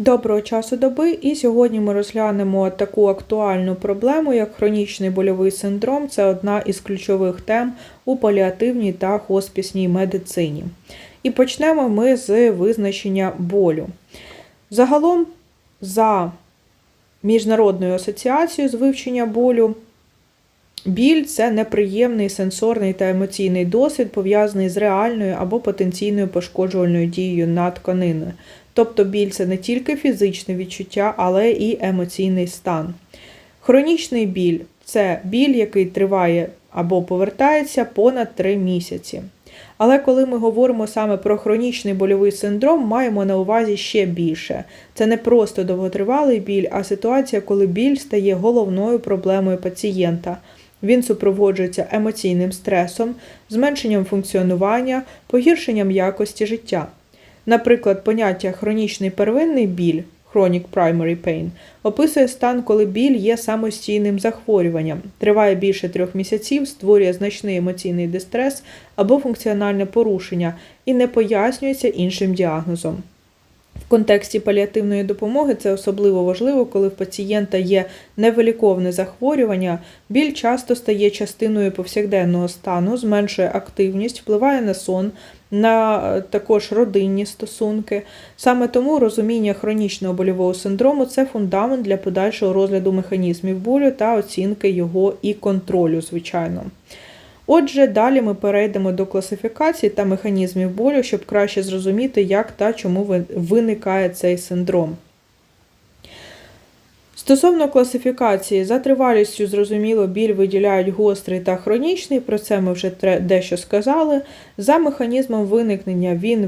Доброго часу доби, і сьогодні ми розглянемо таку актуальну проблему, як хронічний больовий синдром. Це одна із ключових тем у паліативній та хоспісній медицині. І почнемо ми з визначення болю. Загалом, за Міжнародною асоціацією з вивчення болю, біль це неприємний сенсорний та емоційний досвід, пов'язаний з реальною або потенційною пошкоджувальною дією на тканини. Тобто біль це не тільки фізичне відчуття, але і емоційний стан. Хронічний біль це біль, який триває або повертається понад 3 місяці. Але коли ми говоримо саме про хронічний больовий синдром, маємо на увазі ще більше. Це не просто довготривалий біль, а ситуація, коли біль стає головною проблемою пацієнта. Він супроводжується емоційним стресом, зменшенням функціонування, погіршенням якості життя. Наприклад, поняття хронічний первинний біль chronic primary pain описує стан, коли біль є самостійним захворюванням, триває більше трьох місяців, створює значний емоційний дистрес або функціональне порушення і не пояснюється іншим діагнозом. В контексті паліативної допомоги це особливо важливо, коли в пацієнта є невиліковне захворювання, біль часто стає частиною повсякденного стану, зменшує активність, впливає на сон, на е, також родинні стосунки. Саме тому розуміння хронічного больового синдрому це фундамент для подальшого розгляду механізмів болю та оцінки його і контролю, звичайно. Отже, далі ми перейдемо до класифікації та механізмів болю, щоб краще зрозуміти, як та чому виникає цей синдром. Стосовно класифікації, за тривалістю, зрозуміло, біль виділяють гострий та хронічний, про це ми вже дещо сказали. За механізмом виникнення він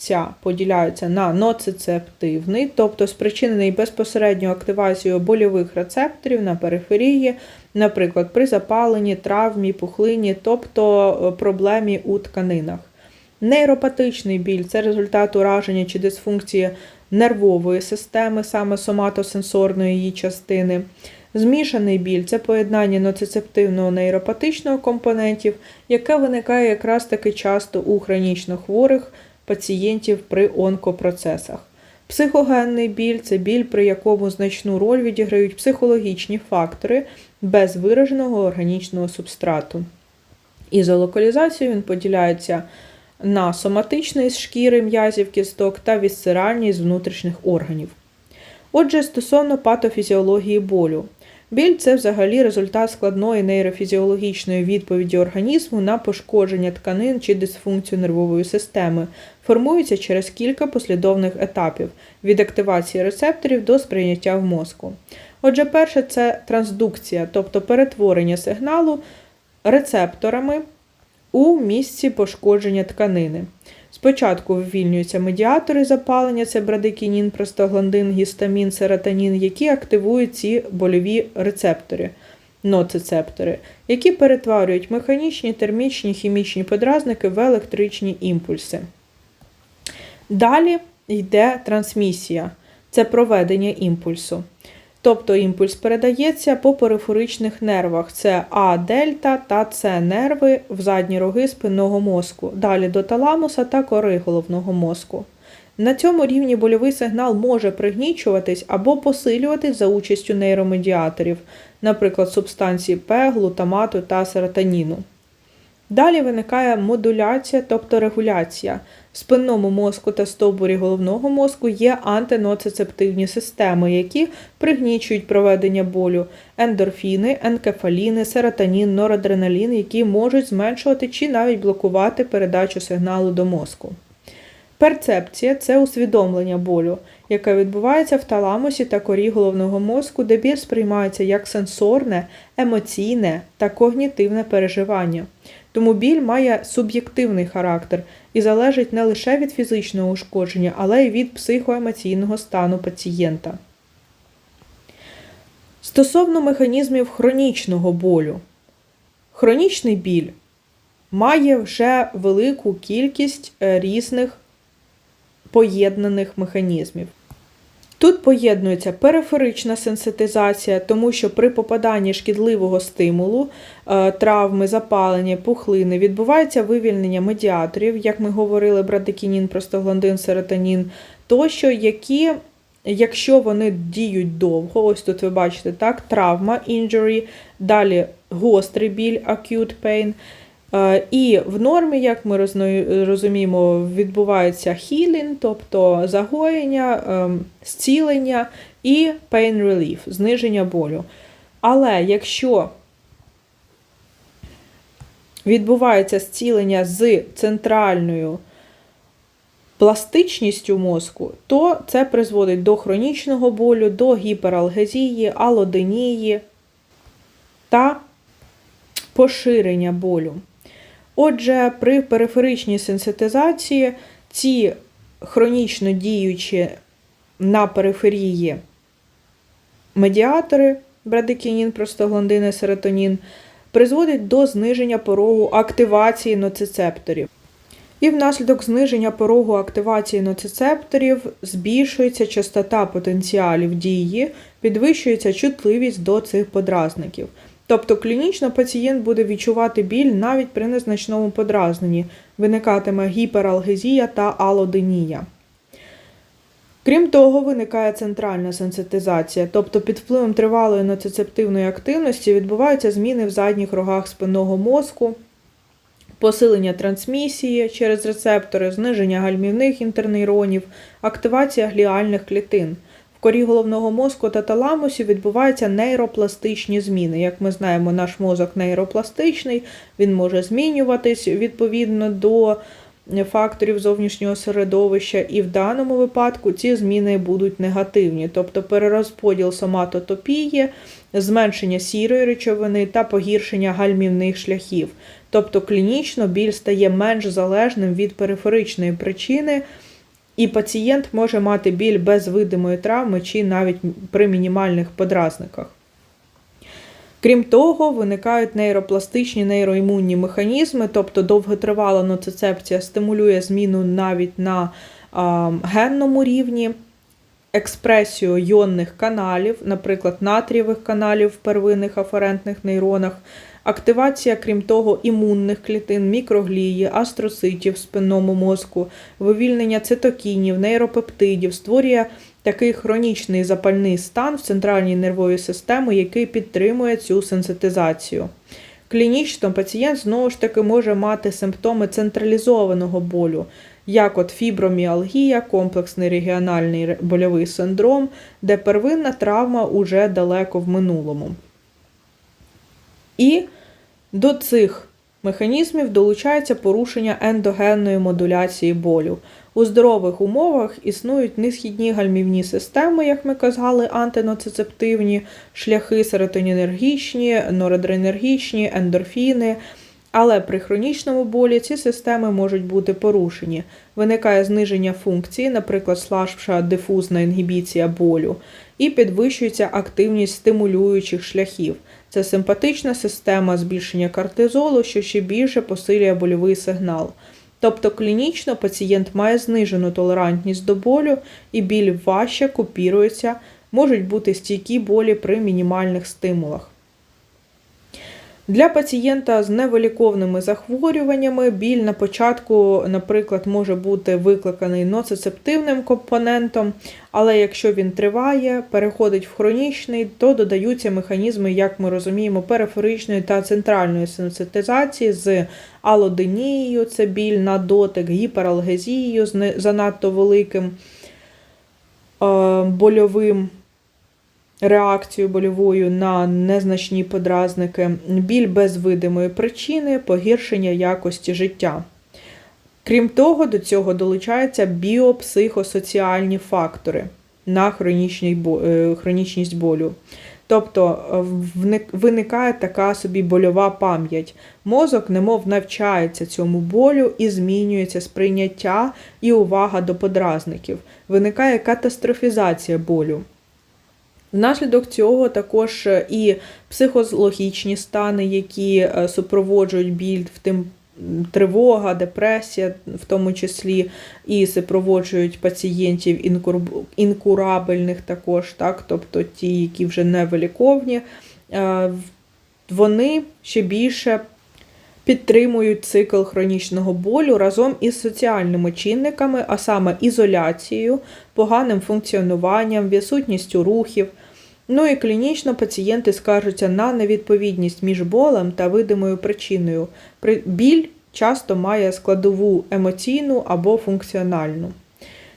виділяється, поділяється на ноцицептивний, тобто спричинений безпосередньо активацією больових рецепторів на периферії, наприклад, при запаленні, травмі, пухлині, тобто е, проблемі у тканинах. Нейропатичний біль це результат ураження чи дисфункції нервової системи, саме соматосенсорної її частини. Змішаний біль це поєднання ноцицептивного нейропатичного компонентів, яке виникає якраз таки часто у хронічно хворих пацієнтів при онкопроцесах. Психогенний біль це біль, при якому значну роль відіграють психологічні фактори без вираженого органічного субстрату. Ізолокалізацію він поділяється на соматичний з шкіри м'язів кісток та вісцеральний з внутрішніх органів. Отже, стосовно патофізіології болю. Біль це взагалі результат складної нейрофізіологічної відповіді організму на пошкодження тканин чи дисфункцію нервової системи, формується через кілька послідовних етапів від активації рецепторів до сприйняття в мозку. Отже, перше це трансдукція, тобто перетворення сигналу рецепторами у місці пошкодження тканини. Спочатку вивільнюються медіатори запалення, це брадикінін, простагландин, гістамін, серотонін, які активують ці больові рецептори, ноцицептори, які перетворюють механічні, термічні, хімічні подразники в електричні імпульси. Далі йде трансмісія це проведення імпульсу. Тобто імпульс передається по периферичних нервах: це А дельта та С нерви в задні роги спинного мозку, далі до таламуса та кори головного мозку. На цьому рівні больовий сигнал може пригнічуватись або посилюватись за участю нейромедіаторів, наприклад, субстанції П, глутамату та серотоніну. Далі виникає модуляція, тобто регуляція. В спинному мозку та стовбурі головного мозку є антиноцицептивні системи, які пригнічують проведення болю, ендорфіни, енкефаліни, серотонін, норадреналін, які можуть зменшувати чи навіть блокувати передачу сигналу до мозку. Перцепція це усвідомлення болю, яке відбувається в таламусі та корі головного мозку, де біль сприймається як сенсорне, емоційне та когнітивне переживання. Тому біль має суб'єктивний характер і залежить не лише від фізичного ушкодження, але й від психоемоційного стану пацієнта. Стосовно механізмів хронічного болю, хронічний біль має вже велику кількість е, різних поєднаних механізмів. Тут поєднується периферична сенситизація, тому що при попаданні шкідливого стимулу, е, травми, запалення, пухлини відбувається вивільнення медіаторів, як ми говорили, брадикінін, простагландин, серотонін тощо, які, якщо вони діють довго, ось тут ви бачите, так, травма, injury, далі гострий біль, acute pain. Е, І в нормі, як ми розуміємо, відбувається healing, тобто загоєння, ем, зцілення і pain relief, зниження болю. Але якщо відбувається зцілення з центральною пластичністю мозку, то це призводить до хронічного болю, до гіпералгезії, алоденії та поширення болю. Отже, при периферичній сенситизації ці хронічно діючі на периферії медіатори брадикінін, простагландини, серотонін призводять до зниження порогу активації ноцицепторів. І внаслідок зниження порогу активації ноцицепторів збільшується частота потенціалів дії, підвищується чутливість до цих подразників. Тобто клінічно пацієнт буде відчувати біль навіть при незначному подразненні, виникатиме гіпералгезія та алоденія. Крім того, виникає центральна сенситизація, тобто під впливом тривалої ноцицептивної активності відбуваються зміни в задніх рогах спинного мозку, посилення трансмісії через рецептори, зниження гальмівних інтернейронів, активація гліальних клітин. Корі головного мозку та таламусі відбуваються нейропластичні зміни. Як ми знаємо, наш мозок нейропластичний, він може змінюватись відповідно до факторів зовнішнього середовища, і в даному випадку ці зміни будуть негативні, тобто перерозподіл соматотопії, зменшення сірої речовини та погіршення гальмівних шляхів. Тобто клінічно біль стає менш залежним від периферичної причини, і пацієнт може мати біль без видимої травми чи навіть при мінімальних подразниках. Крім того, виникають нейропластичні нейроімунні механізми, тобто довготривала ноцицепція стимулює зміну навіть на а, генному рівні, експресію йонних каналів, наприклад, натрієвих каналів в первинних аферентних нейронах, активація, крім того, імунних клітин, мікроглії, астроцитів в спинному мозку, вивільнення цитокінів, нейропептидів, створює такий хронічний запальний стан в центральній нервовій системі, який підтримує цю сенситизацію. Клінічно пацієнт знову ж таки може мати симптоми централізованого болю, як от фіброміалгія, комплексний регіональний больовий синдром, де первинна травма уже далеко в минулому. І до цих механізмів долучається порушення ендогенної модуляції болю. У здорових умовах існують несхідні гальмівні системи, як ми казали, антиноцицептивні, шляхи серотонінергічні, норадренергічні, ендорфіни. Але при хронічному болі ці системи можуть бути порушені. Виникає зниження функції, наприклад, слабша дифузна інгібіція болю, і підвищується активність стимулюючих шляхів. Це симпатична система збільшення кортизолу, що ще більше посилює больовий сигнал. Тобто клінічно пацієнт має знижену толерантність до болю і біль важче купірується, можуть бути стійкі болі при мінімальних стимулах. Для пацієнта з невиліковними захворюваннями біль на початку, наприклад, може бути викликаний ноцицептивним компонентом, але якщо він триває, переходить в хронічний, то додаються механізми, як ми розуміємо, периферичної та центральної сенситизації з алоденією, це біль на дотик, гіпералгезією з занадто великим е, больовим реакцію больовою на незначні подразники, біль без видимої причини, погіршення якості життя. Крім того, до цього долучаються біопсихосоціальні фактори на е, хронічність болю. Тобто е, виникає така собі больова пам'ять. Мозок, немов навчається цьому болю і змінюється сприйняття і увага до подразників. Виникає катастрофізація болю. Внаслідок цього також е, і психологічні стани, які е, супроводжують біль, в тим тривога, депресія, в тому числі, і супроводжують пацієнтів інкур- інкурабельних також, так, тобто ті, які вже не виліковні, е, вони ще більше підтримують цикл хронічного болю разом із соціальними чинниками, а саме ізоляцією, поганим функціонуванням, відсутністю рухів. Ну і клінічно пацієнти скаржаться на невідповідність між болем та видимою причиною. Біль часто має складову емоційну або функціональну.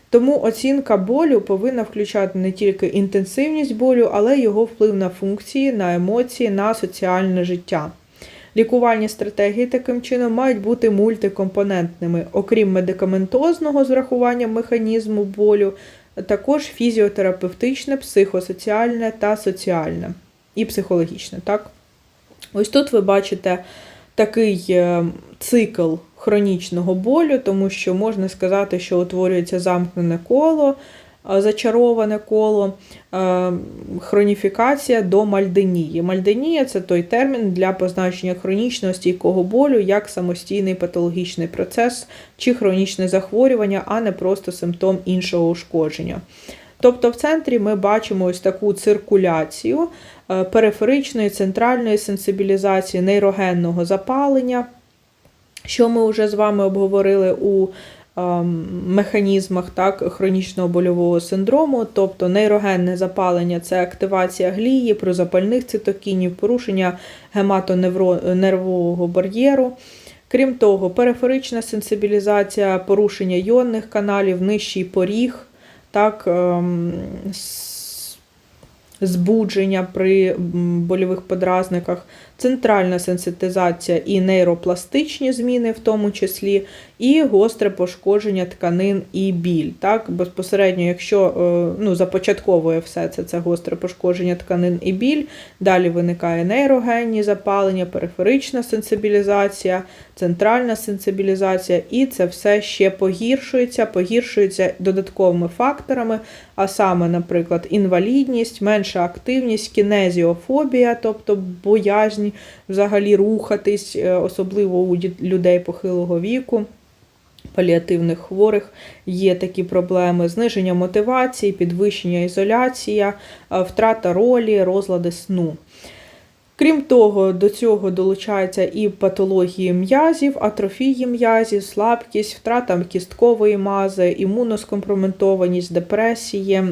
Тому оцінка болю повинна включати не тільки інтенсивність болю, але й його вплив на функції, на емоції, на соціальне життя. Лікувальні стратегії таким чином мають бути мультикомпонентними, окрім медикаментозного з врахуванням механізму болю, також фізіотерапевтичне, психосоціальне та соціальне і психологічне. Так? Ось тут ви бачите такий е, цикл хронічного болю, тому що можна сказати, що утворюється замкнене коло, зачароване коло, е, хроніфікація до мальденії. Мальденія це той термін для позначення хронічного стійкого болю як самостійний патологічний процес чи хронічне захворювання, а не просто симптом іншого ушкодження. Тобто в центрі ми бачимо ось таку циркуляцію е, периферичної центральної сенсибілізації нейрогенного запалення, що ми вже з вами обговорили у механізмах так, хронічного больового синдрому, тобто нейрогенне запалення це активація глії, прозапальних цитокінів, порушення гематонервового бар'єру. Крім того, периферична сенсибілізація, порушення йонних каналів, нижчий поріг, так, ем, збудження при больових подразниках, центральна сенситизація і нейропластичні зміни, в тому числі, і гостре пошкодження тканин і біль. Так, безпосередньо, якщо е, ну, започатковує все це, це гостре пошкодження тканин і біль, далі виникає нейрогенні запалення, периферична сенсибілізація, центральна сенсибілізація, і це все ще погіршується, погіршується додатковими факторами, а саме, наприклад, інвалідність, менша активність, кінезіофобія, тобто боязнь взагалі рухатись, е, особливо у людей похилого віку. Паліативних хворих є такі проблеми: зниження мотивації, підвищення ізоляція, е, втрата ролі, розлади сну. Крім того, до цього долучаються і патології м'язів, атрофії м'язів, слабкість, втрата кісткової мази, імуноскомпроментованість, депресії,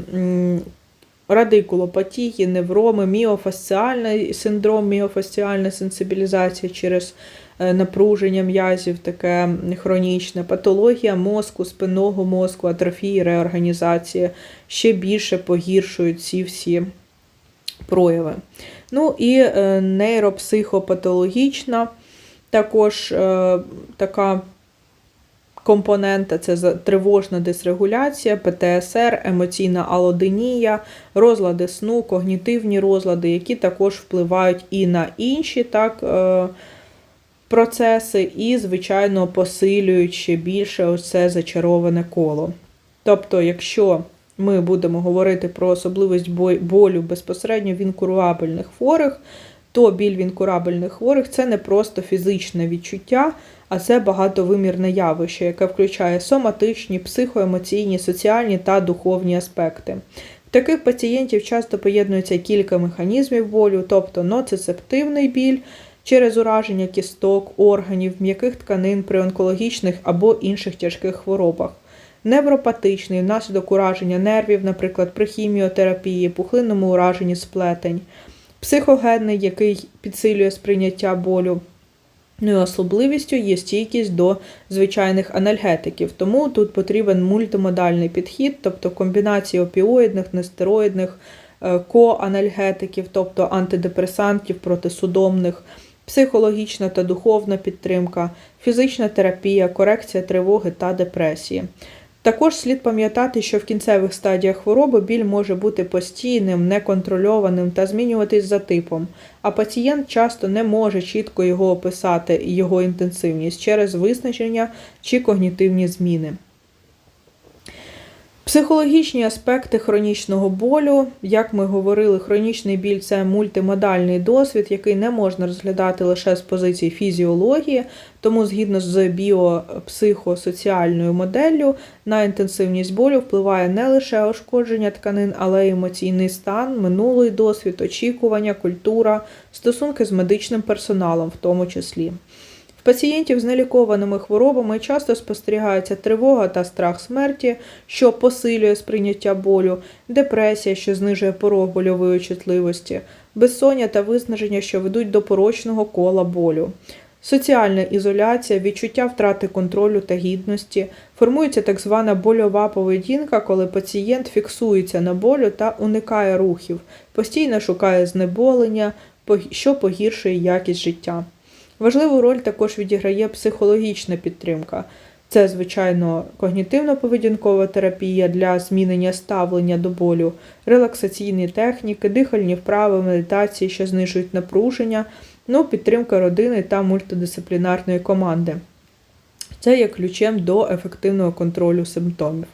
радикулопатії, невроми, міофасціальний синдром, міофасціальна сенсибілізація через е, напруження м'язів, таке хронічне, патологія мозку, спинного мозку, атрофії, реорганізація ще більше погіршують ці всі прояви. Ну і е, нейропсихопатологічна також е, така компонента це тривожна дисрегуляція, ПТСР, емоційна алоденія, розлади сну, когнітивні розлади, які також впливають і на інші так, е, процеси, і, звичайно, посилюють ще більше це зачароване коло. Тобто, якщо ми будемо говорити про особливість болю безпосередньо в інкурабельних хворих, то біль в інкурабельних хворих це не просто фізичне відчуття, а це багатовимірне явище, яке включає соматичні, психоемоційні, соціальні та духовні аспекти. В таких пацієнтів часто поєднується кілька механізмів болю, тобто ноцицептивний біль через ураження кісток, органів, м'яких тканин при онкологічних або інших тяжких хворобах. Невропатичний внаслідок ураження нервів, наприклад, при хіміотерапії, пухлинному ураженні сплетень, психогенний, який підсилює сприйняття болю. Ну і особливістю є стійкість до звичайних анальгетиків, тому тут потрібен мультимодальний підхід, тобто комбінація опіоїдних, нестероїдних, е, коанальгетиків, тобто антидепресантів, протисудомних, психологічна та духовна підтримка, фізична терапія, корекція тривоги та депресії. Також слід пам'ятати, що в кінцевих стадіях хвороби біль може бути постійним, неконтрольованим та змінюватись за типом, а пацієнт часто не може чітко його описати і його інтенсивність через визначення чи когнітивні зміни. Психологічні аспекти хронічного болю, як ми говорили, хронічний біль це мультимодальний досвід, який не можна розглядати лише з позиції фізіології, тому згідно з біопсихосоціальною моделлю на інтенсивність болю впливає не лише ушкодження тканин, але й емоційний стан, минулий досвід, очікування, культура, стосунки з медичним персоналом, в тому числі. Пацієнтів з нелікованими хворобами часто спостерігається тривога та страх смерті, що посилює сприйняття болю, депресія, що знижує порог больової чутливості, безсоння та виснаження, що ведуть до порочного кола болю. Соціальна ізоляція, відчуття втрати контролю та гідності, формується так звана больова поведінка, коли пацієнт фіксується на болю та уникає рухів, постійно шукає знеболення, що погіршує якість життя. Важливу роль також відіграє психологічна підтримка. Це, звичайно, когнітивно-поведінкова терапія для змінення ставлення до болю, релаксаційні техніки, дихальні вправи, медитації, що знижують напруження, ну, підтримка родини та мультидисциплінарної команди. Це є ключем до ефективного контролю симптомів.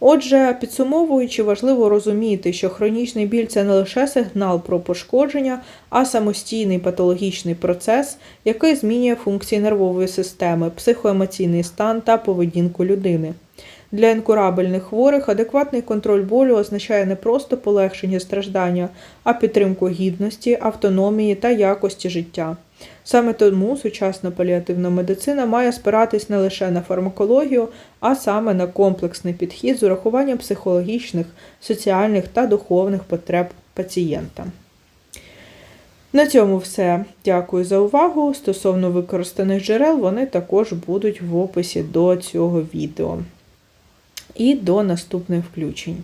Отже, підсумовуючи, важливо розуміти, що хронічний біль це не лише сигнал про пошкодження, а самостійний патологічний процес, який змінює функції нервової системи, психоемоційний стан та поведінку людини. Для інкурабельних хворих адекватний контроль болю означає не просто полегшення страждання, а підтримку гідності, автономії та якості життя. Саме тому сучасна паліативна медицина має спиратись не лише на фармакологію, а саме на комплексний підхід з урахуванням психологічних, соціальних та духовних потреб пацієнта. На цьому все. Дякую за увагу. Стосовно використаних джерел, вони також будуть в описі до цього відео. І до наступних включень.